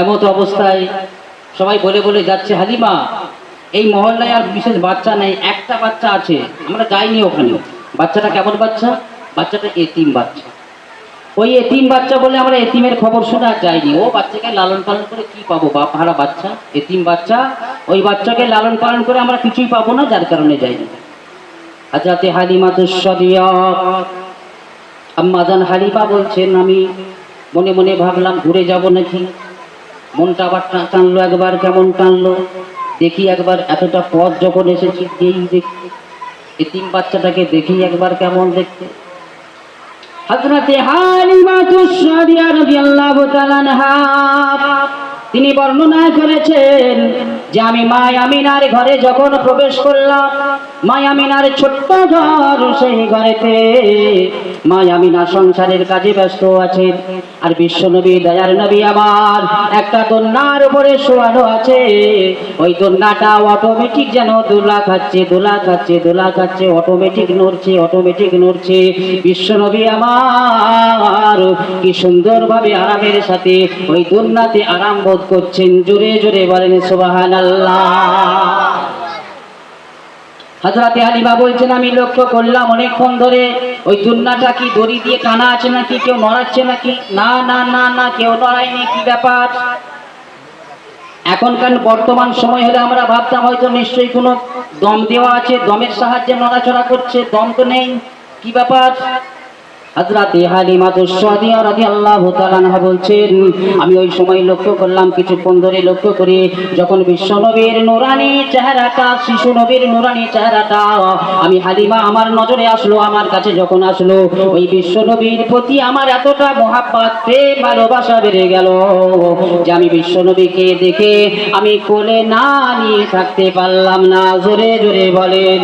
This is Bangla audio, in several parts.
এমত অবস্থায় সবাই বলে বলে যাচ্ছে, হালিমা, এই মহল্লায় আর বিশেষ বাচ্চা নেই, একটা বাচ্চা আছে, আমরা যাইনি ওখানে। বাচ্চাটা কেমন বাচ্চা? বাচ্চাটা এতিম বাচ্চা। ওই এতিম বাচ্চা বলে আমরা এতিমের খবর শুনে যাইনি। ও বাচ্চাকে লালন পালন করে কি পাবো, বাপ হারা বাচ্চা? এতিম বাচ্চা, ওই বাচ্চাকে লালন পালন করে আমরা কিছুই পাবো না, যার কারণে যাইনি। হাজরাতে হালিমা দুঃসদিয়া আম্মাজান হালিমা বলছেন, আমি মনে মনে ভাবলাম, ঘুরে যাব নাকি? মনটা আবার টানলো, একবার কেমন টানলো। দেখি একবার এতটা পথ যখন এসেছি এই দেখি। এতিম বাচ্চাটাকে দেখি একবার কেমন দেখতে। তিনি বর্ণনা করেছেন যে আমি মা আমিনার ঘরে যখন প্রবেশ করলাম, মায়ামিনার ছোট্ট ঘর সেই ঘরেতে মায়ামিনা সংসারের কাজে ব্যস্ত আছেন আর বিশ্বনবী, দয়ার নবী আমার একটা দোলনার উপরে শোয়ানো আছে। ওই দোলনাটা অটোমেটিক যেন দোলা খাচ্ছে দোলা খাচ্ছে দোলা খাচ্ছে অটোমেটিক নড়ছে অটোমেটিক নড়ছে। বিশ্বনবী আমার কি সুন্দরভাবে আরামের সাথে ওই দোলনাতে আরাম বোধ করছেন। জোরে জোরে বলেন সুবাহান হাজরাতে হালিমা বলছেন, আমি লক্ষ্য করলাম অনেকক্ষণ ধরে ওই দুন্নাটা কি দড়ি দিয়ে টানা আছে নাকি? কেউ নড়াচ্ছে নাকি? না না না না, কেউ নড়ায়নি কি ব্যাপার? এখনকার বর্তমান সময় হলে আমরা ভাবতাম হয়তো নিশ্চয়ই কোনো দম দেওয়া আছে, দমের সাহায্যে নড়াচড়া করছে, দম তো নেই, কি ব্যাপার? হাজরাতে হালিমা তুসাদিয়া রাদিয়াল্লাহু তাআলা বলছেন, আমি ওই সময় লক্ষ্য করলাম কিছুক্ষণ ধরে লক্ষ্য করে যখন বিশ্ব নবীর নুরানি চেহারাটা, শিশু নবীর নুরানি চেহারাটা, আমি হালিমা আমার নজরে আসলো, আমার কাছে যখন আসলো, ওই বিশ্ব নবীর প্রতি আমার এতটা মহাব্বত, প্রেম, ভালোবাসা বেড়ে গেল যে আমি বিশ্ব নবীকে দেখে আমি কোলে না নিয়ে থাকতে পারলাম না। জোরে জোরে বলেন।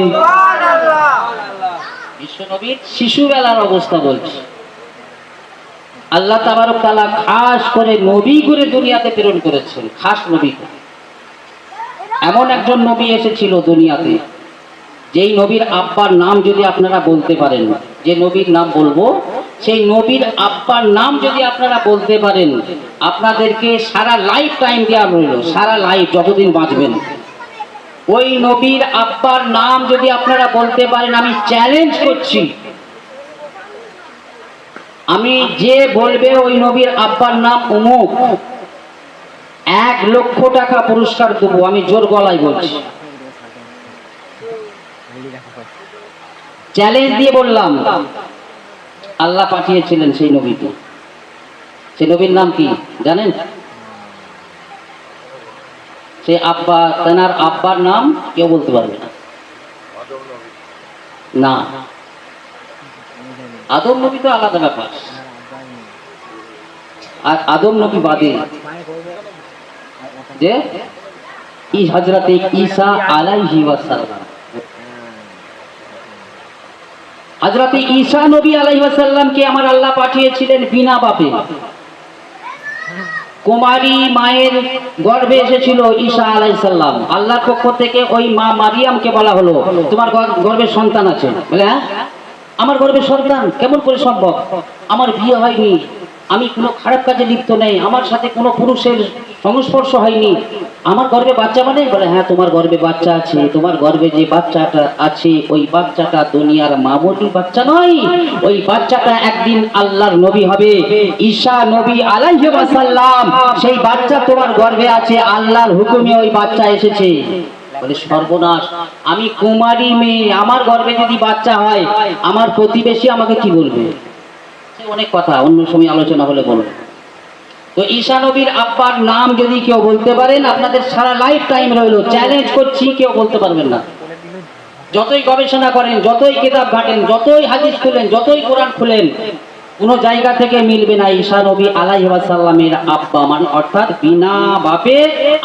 বিশ্বনবীর শিশুবেলার অবস্থা বলছি আল্লাহ তাবারক তাআলা খাস করে নবী করে দুনিয়াতে প্রেরণ করেছেন, খাস নবী। এমন একজন নবী এসেছিল দুনিয়াতে, যেই নবীর আব্বার নাম যদি আপনারা বলতে পারেন, যে নবীর নাম বলব, সেই নবীর আব্বার নাম যদি আপনারা বলতে পারেন, আপনাদেরকে সারা লাইফ টাইম দেওয়া রইল, সারা লাইফ যতদিন বাঁচবেন ওই নবীর আব্বার নাম যদি আপনারা বলতে পারেন, আমি চ্যালেঞ্জ করছি। আমি যে বলবে ওই নবীর আব্বার নাম অমুক। এক লক্ষ টাকা পুরস্কার দেবো, আমি জোর গলায় বলছি। চ্যালেঞ্জ দিয়ে বললাম, আল্লাহ পাঠিয়েছিলেন সেই নবীকে। সেই নবীর নাম কি, জানেন? সে আব্বা, তেনার আব্বার নাম কেউ বলতে পারবে না। না। আদম নবী তো আলাদা ব্যাপার। আর আদম নবী বাদে। যে ই হজরতে ঈসা আলাইহি ওয়াসাল্লাম। হজরতে ঈসা নবী আলাইহি ওয়াসাল্লামকে আমার আল্লাহ পাঠিয়েছিলেন বিনা বাপে। কুমারী মায়ের গর্ভে এসেছিল ঈশা আলাইসাল্লাম আল্লাহর পক্ষ থেকে ওই মা মারিয়ামকে বলা হলো, তোমার গর- গর্ভে সন্তান আছে। বলে হ্যাঁ? আমার গর্ভে সন্তান? কেমন করে সম্ভব? আমার বিয়ে হয়নি। আমি কোনো খারাপ কাজে লিপ্ত নেই, আমার সাথে কোনো পুরুষের সংস্পর্শ হয়নি। আমার গর্ভে বাচ্চা মানে বলে হ্যাঁ তোমার গর্ভে বাচ্চা আছে, তোমার গর্ভে যে বাচ্চাটা আছে, ওই বাচ্চাটা দুনিয়ার মামুলি বাচ্চা নয়, ওই বাচ্চাটা একদিন আল্লাহর নবী হবে। ঈশা নবী আলাইহি ওয়াসাল্লাম, সেই বাচ্চা তোমার গর্ভে আছে, আল্লাহর হুকুমে ওই বাচ্চা এসেছে। বলে, সর্বনাশ, আমি কুমারী মেয়ে, আমার গর্ভে যদি বাচ্চা হয়, আমার প্রতিবেশী আমাকে কি বলবে? অনেক কথা, অন্য সময় আলোচনা হলে বলব তো ঈশা নবীর আব্বার নাম যদি কেউ বলতে পারেন, আপনাদের সারা লাইফ টাইম রইল। চ্যালেঞ্জ করছি, কেউ বলতে পারবেন না। যতই গবেষণা করেন, যতই কিতাব ঘাটেন, যতই হাদিস খুলেন, যতই কোরআন খুলেন, কোনো জায়গা থেকে মিলবে না ঈশা নবী আলাইহি ওয়াসাল্লামের আব্বা মানে অর্থাৎ বিনা বাপে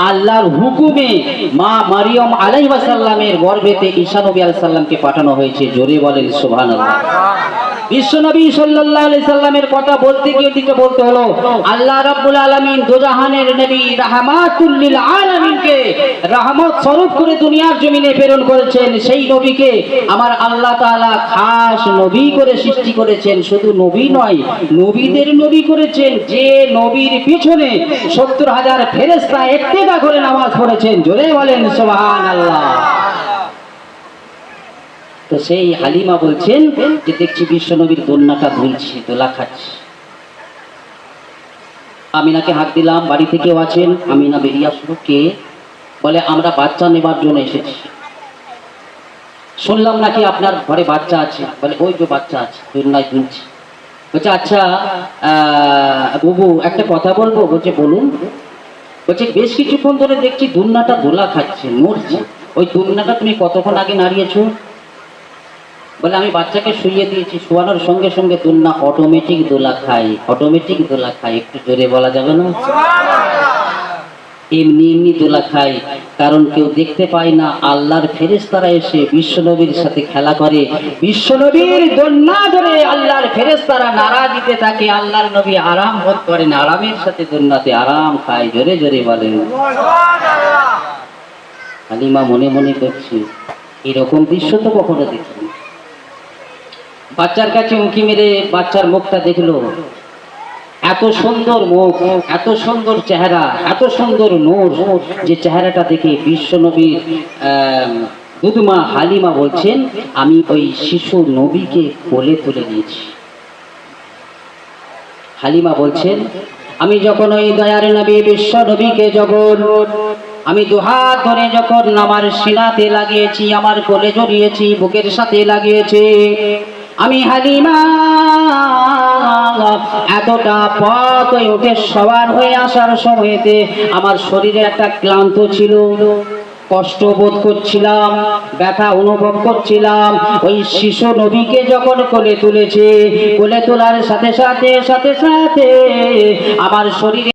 আল্লাহর হুকুমে মা মারিয়ম আলাইহি ওয়াসাল্লামের গর্ভেতে ঈশা নবী আলাইহিস সালামকে পাঠানো হয়েছে। জোরে বলেন সুবহানাল্লাহ। বিশ্বনবী আলাইহি সাল্লামের কথা বলতে গিয়ে দিকে বলতে হলো, আল্লাহ রাব্বুল আলামিন দোজাহানের নবী রাহমাতুল লিল আলামিনকে রহমত স্বরূপ করে দুনিয়ার জমিনে প্রেরণ করেছেন। সেই নবীকে আমার আল্লাহ তাআলা খাস নবী করে সৃষ্টি করেছেন। শুধু নবী নয়, নবীদের নবী করেছেন। যে নবীর পিছনে সত্তর হাজার ফেরেস্তা একটেকা করে নামাজ পড়েছেন। জোরে বলেন, সুবহানাল্লাহ। তো সেই হালিমা বলছেন যে, দেখছি বিশ্বনবীর দোলনাটা দুলছে দোলা খাচ্ছে। আমিনাকে হাত দিলাম, বাড়ি থেকেও আছেন। আমিনা বেরিয়ে আসলো। কে? বলে, আমরা বাচ্চা নেবার জন্য এসেছি। শুনলাম নাকি আপনার ঘরে বাচ্চা আছে। বলে, ওই যে বাচ্চা আছে, দোলনায় দুলছে। বলছে আচ্ছা বুবু, একটা কথা বলব? বলছে, বলুন। বলছে, বেশ কিছুক্ষণ ধরে দেখছি দুলনাটা দোলা খাচ্ছে, নড়ছে। ওই দুলনাটা তুমি কতক্ষণ আগে নাড়িয়েছো? বলে, আমি বাচ্চাকে শুইয়ে দিয়েছি, শোয়ানোর সঙ্গে সঙ্গে দোলনা অটোমেটিক দোলা খাই অটোমেটিক দোলা খাই। একটু জোরে বলা যাবে না? এমনি এমনি দোলা খাই, কারণ কেউ দেখতে পায় না, আল্লাহর ফেরেস্তারা এসে বিশ্বনবীর সাথে খেলা করে। বিশ্বনবীর দোলনা ধরে আল্লাহর ফেরেস্তারা নাড়া দিতে থাকে, আল্লাহর নবী আরাম বোধ করেন, আরামের সাথে দোলনাতে আরাম খায়। জোরে জোরে বলেন। হালিমা মনে মনে করছি, এরকম দৃশ্য তো কখনো দেখিনি। বাচ্চার কাছে উঁকি মেরে বাচ্চার মুখটা দেখল। এত সুন্দর মুখ, এত সুন্দর চেহারা, এত সুন্দর নূর, যে চেহারাটা দেখে বিশ্বনবীর দুধমা হালিমা বলছেন, আমি ওই শিশু নবীকে কোলে তুলে নিয়েছি। হালিমা বলছেন, আমি যখন ওই দয়ার নবী বিশ্ব নবীকে যখন, আমি দুহাত ধরে যখন আমার সিনাতে লাগিয়েছি, আমার কোলে জড়িয়েছি, বুকের সাথে লাগিয়েছি আমি হালিমা, এতটা পথ উঠে সবার হয়ে আসার সময়তে আমার শরীরে একটা ক্লান্ত ছিল। কষ্ট বোধ করছিলাম, ব্যথা অনুভব করছিলাম। ওই শিশু নবীকে যখন কোলে তুলেছে, কোলে তোলার সাথে সাথে সাথে সাথে আমার শরীরে